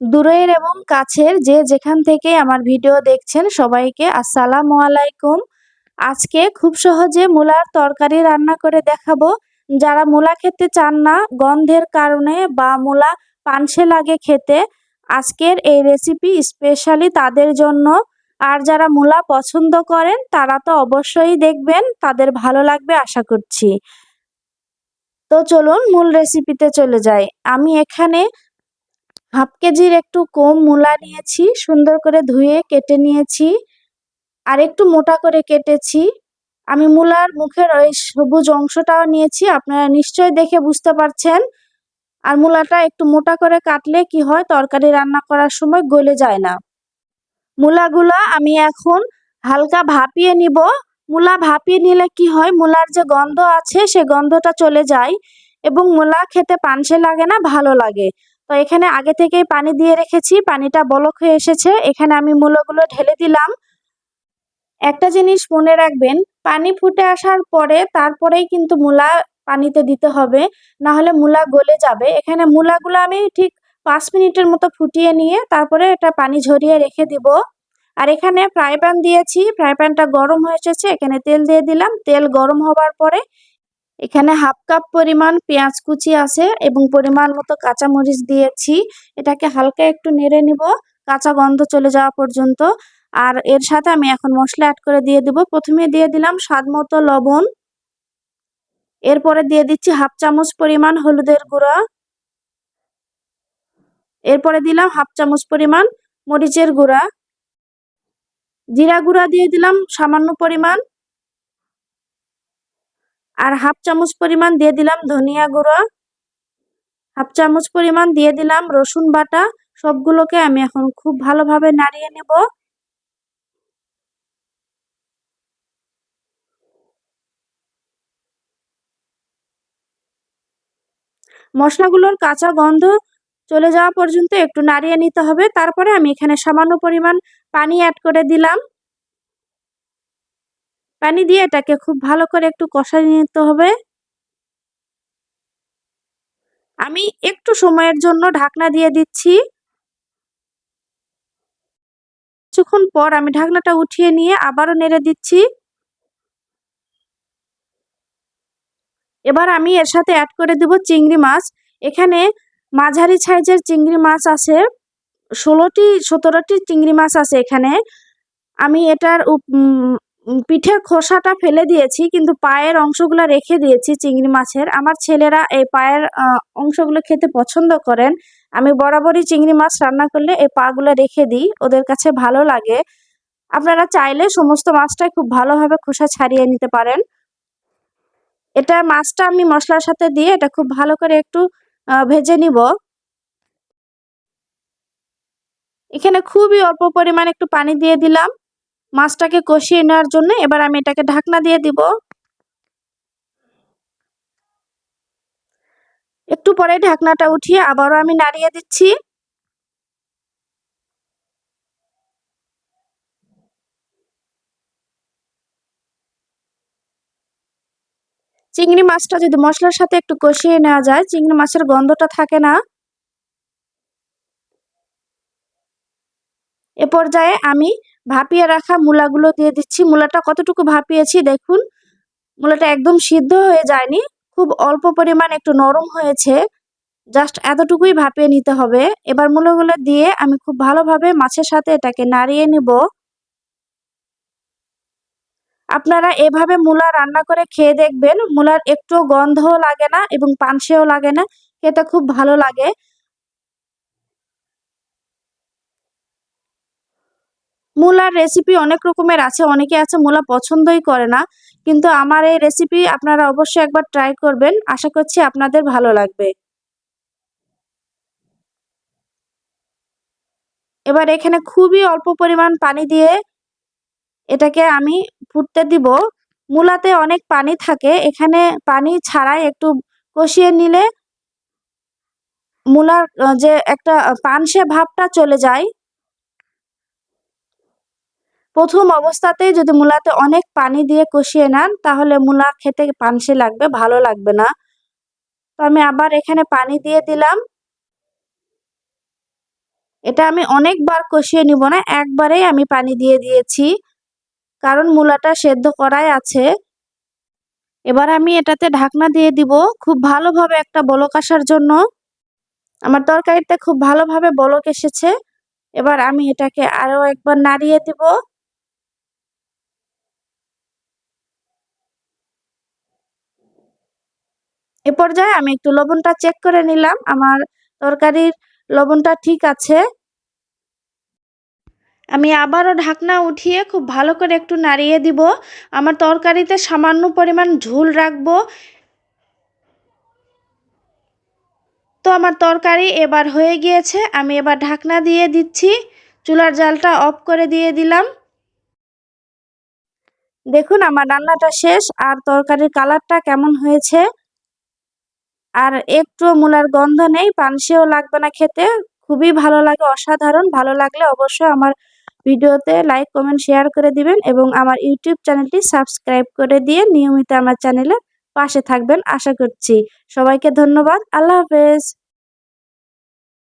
দূরের এবং কাছের যে যেখান থেকে আমার ভিডিও দেখছেন সবাইকে আসসালামু আলাইকুম। আজকে খুব সহজে মূলার তরকারি রান্না করে দেখাবো। যারা মূলা খেতে চান না, গন্ধের কারণে বা মূলা পানসে লাগে খেতে, আজকের এই রেসিপি স্পেশালি তাদের জন্য। আর যারা মূলা পছন্দ করেন, তারা তো অবশ্যই দেখবেন, তাদের ভালো লাগবে আশা করছি। তো চলুন মূল রেসিপিতে চলে যাই। আমি এখানে হাফ কেজির একটু কম মূলা নিয়েছি, সুন্দর করে ধুয়ে কেটে নিয়েছি, আর একটু মোটা করে কেটেছি। আমি মূলার মুখের ওই সবুজ অংশটাও নিয়েছি, আপনারা নিশ্চয় দেখে বুঝতে পারছেন। আর মূলাটা একটু মোটা করে কাটলে কি হয়, তরকারি রান্না করার সময় গলে যায় না। মূলাগুলা আমি এখন হালকা ভাপিয়ে নিব। মূলা ভাপিয়ে নিলে কি হয়, মূলার যে গন্ধ আছে, সে গন্ধটা চলে যায় এবং মূলা খেতে পানসে লাগে না, ভালো লাগে। তো এখানে আগে থেকেই পানি দিয়ে রেখেছি, পানিটা বলক হয়ে এসেছে। এখানে আমি মূলগুলো ঢেলে দিলাম। একটা জিনিস মনে রাখবেন, পানি ফুটে আসার পরে তারপরেই কিন্তু মূলা পানিতে দিতে হবে না হলে মূলা গলে যাবে। এখানে মূলাগুলো আমি ঠিক পাঁচ মিনিটের মতো ফুটিয়ে নিয়ে তারপরে এটা পানি ঝরিয়ে রেখে দিব। আর এখানে ফ্রাই প্যান দিয়েছি, ফ্রাই প্যানটা গরম হয়ে এসেছে, এখানে তেল দিয়ে দিলাম। তেল গরম হবার পরে এখানে হাফ কাপ পরিমাণ পেঁয়াজ কুচি আছে এবং পরিমাণ মতো কাঁচামরিচ দিয়েছি। এটাকে হালকা একটু নেড়ে নিব, কাঁচা গন্ধ চলে যাওয়া পর্যন্ত। আর এর সাথে আমি এখন মশলা অ্যাড করে দিয়ে দিব। প্রথমে দিয়ে দিলাম স্বাদ মতো লবণ। এরপরে দিয়ে দিচ্ছি হাফ চামচ পরিমাণ হলুদের গুঁড়া। এরপরে দিলাম হাফ চামচ পরিমাণ মরিচের গুঁড়া। জিরা গুঁড়া দিয়ে দিলাম সামান্য পরিমাণ। আর হাফ চামচ পরিমাণ দিয়ে দিলাম ধনিয়া গুঁড়ো। হাফ চামচ পরিমাণ দিয়ে দিলাম রসুন বাটা। সবগুলোকে আমি এখন খুব ভালোভাবে নাড়িয়ে নেব। মশলাগুলোর কাঁচা গন্ধ চলে যাওয়া পর্যন্ত একটু নাড়িয়ে নিতে হবে। তারপরে আমি এখানে সামান্য পরিমাণ পানি অ্যাড করে দিলাম। পানি দিয়ে এটাকে খুব ভালো করে একটু কষাই নিতে হবে। আমি একটু সময়ের জন্য ঢাকনা দিয়ে দিচ্ছি। কিছুক্ষণ পর আমি ঢাকনাটা উঠিয়ে নিয়ে আবারও নেড়ে দিচ্ছি। এবার আমি এর সাথে অ্যাড করে দেব চিংড়ি মাছ। এখানে মাঝারি সাইজের চিংড়ি মাছ আছে, ষোলোটি, সতেরোটি চিংড়ি মাছ আছে এখানে। আমি এটার পিঠের খোসাটা ফেলে দিয়েছি, কিন্তু পায়ের অংশগুলো রেখে দিয়েছি চিংড়ি মাছের। আমার ছেলেরা এই পায়ের অংশগুলো খেতে পছন্দ করেন। আমি বরাবরই চিংড়ি মাছ রান্না করলে এই পাগুলো রেখে দিই, ওদের কাছে ভালো লাগে। আপনারা চাইলে সমস্ত মাছটাই খুব ভালোভাবে খোসা ছাড়িয়ে নিতে পারেন। এটা মাছটা আমি মশলার সাথে দিয়ে এটা খুব ভালো করে একটু ভেজে নিব। এখানে খুবই অল্প পরিমাণ একটু পানি দিয়ে দিলাম। মাছটাকে কষিয়ে নেওয়ার জন্য এবার আমি এটাকে ঢাকনা দিয়ে দিব। একটু পরে ঢাকনাটা উঠিয়ে আবারও আমি নাড়িয়ে দিচ্ছি। চিংড়ি মাছটা যদি মশলার সাথে একটু কষিয়ে নেওয়া যায়, চিংড়ি মাছের গন্ধটা থাকে না। এ পর্যায়ে আমি ভাপিয়ে রাখা মূলাগুলো দিয়ে দিচ্ছি। মূলাটা কতটুকু ভাপিয়েছি দেখুন। মূলাটা একদম সিদ্ধ হয়ে যায়নি। খুব অল্প পরিমাণ একটু নরম হয়েছে। জাস্ট এতটুকুই ভাপিয়ে নিতে হবে। এবার মূলাগুলো দিয়ে আমি খুব ভালোভাবে মাছের সাথে এটাকে নাড়িয়ে নিব। আপনারা এভাবে মূলা রান্না করে খেয়ে দেখবেন। মূলার একটু গন্ধও লাগে না এবং পানসেও লাগে না। খেতে খুব ভালো লাগে। মূলার রেসিপি অনেক রকমের আছে, অনেকে আছে মূলা পছন্দই করে না, কিন্তু আমার এই রেসিপি আপনারা অবশ্যই একবার ট্রাই করবেন, আশা করছি আপনাদের ভালো লাগবে। এবার এখানে খুবই অল্প পরিমাণ পানি দিয়ে এটাকে আমি ফুটতে দিব। মূলাতে অনেক পানি থাকে, এখানে পানি ছাড়াই একটু কষিয়ে নিলে মূলার যে একটা পানসে ভাবটা চলে যায়। প্রথম অবস্থাতেই যদি মূলাতে অনেক পানি দিয়ে কষিয়ে নেন, তাহলে মূলা খেতে পানসে লাগবে, ভালো লাগবে না। তো আমি আবার এখানে পানি দিয়ে দিলাম। এটা আমি অনেকবার কষিয়ে নিব না, একবারেই আমি পানি দিয়ে দিয়েছি, কারণ মূলাটা সেদ্ধ করাই আছে। এবার আমি এটাতে ঢাকনা দিয়ে দিব, খুব ভালোভাবে একটা বলক আসার জন্য। আমার তরকারিতে খুব ভালোভাবে বলক এসেছে। এবার আমি এটাকে আরও একবার নাড়িয়ে দিব। এ পর্যায়ে আমি একটু লবণটা চেক করে নিলাম। আমার তরকারির লবণটা ঠিক আছে। আমি আবারও ঢাকনা উঠিয়ে খুব ভালো করে একটু নাড়িয়ে দিব। আমার তরকারিতে সামান্য পরিমাণ ঝুল রাখব। তো আমার তরকারি এবার হয়ে গিয়েছে। আমি এবার ঢাকনা দিয়ে দিচ্ছি। চুলার জালটা অফ করে দিয়ে দিলাম। দেখুন, আমার রান্নাটা শেষ। আর তরকারির কালারটা কেমন হয়েছে? আর একটু মূলার গন্ধ নেই পানসিও লাগবে না খেতে। খুবই ভালো লাগে, অসাধারণ। ভালো লাগলে অবশ্যই আমার ভিডিওতে লাইক, কমেন্ট, শেয়ার করে দিবেন এবং আমার ইউটিউব চ্যানেলটি সাবস্ক্রাইব করে দিয়ে নিয়মিত আমার চ্যানেলে পাশে থাকবেন। আশা করছি সবাইকে ধন্যবাদ। আল্লাহ হাফেজ।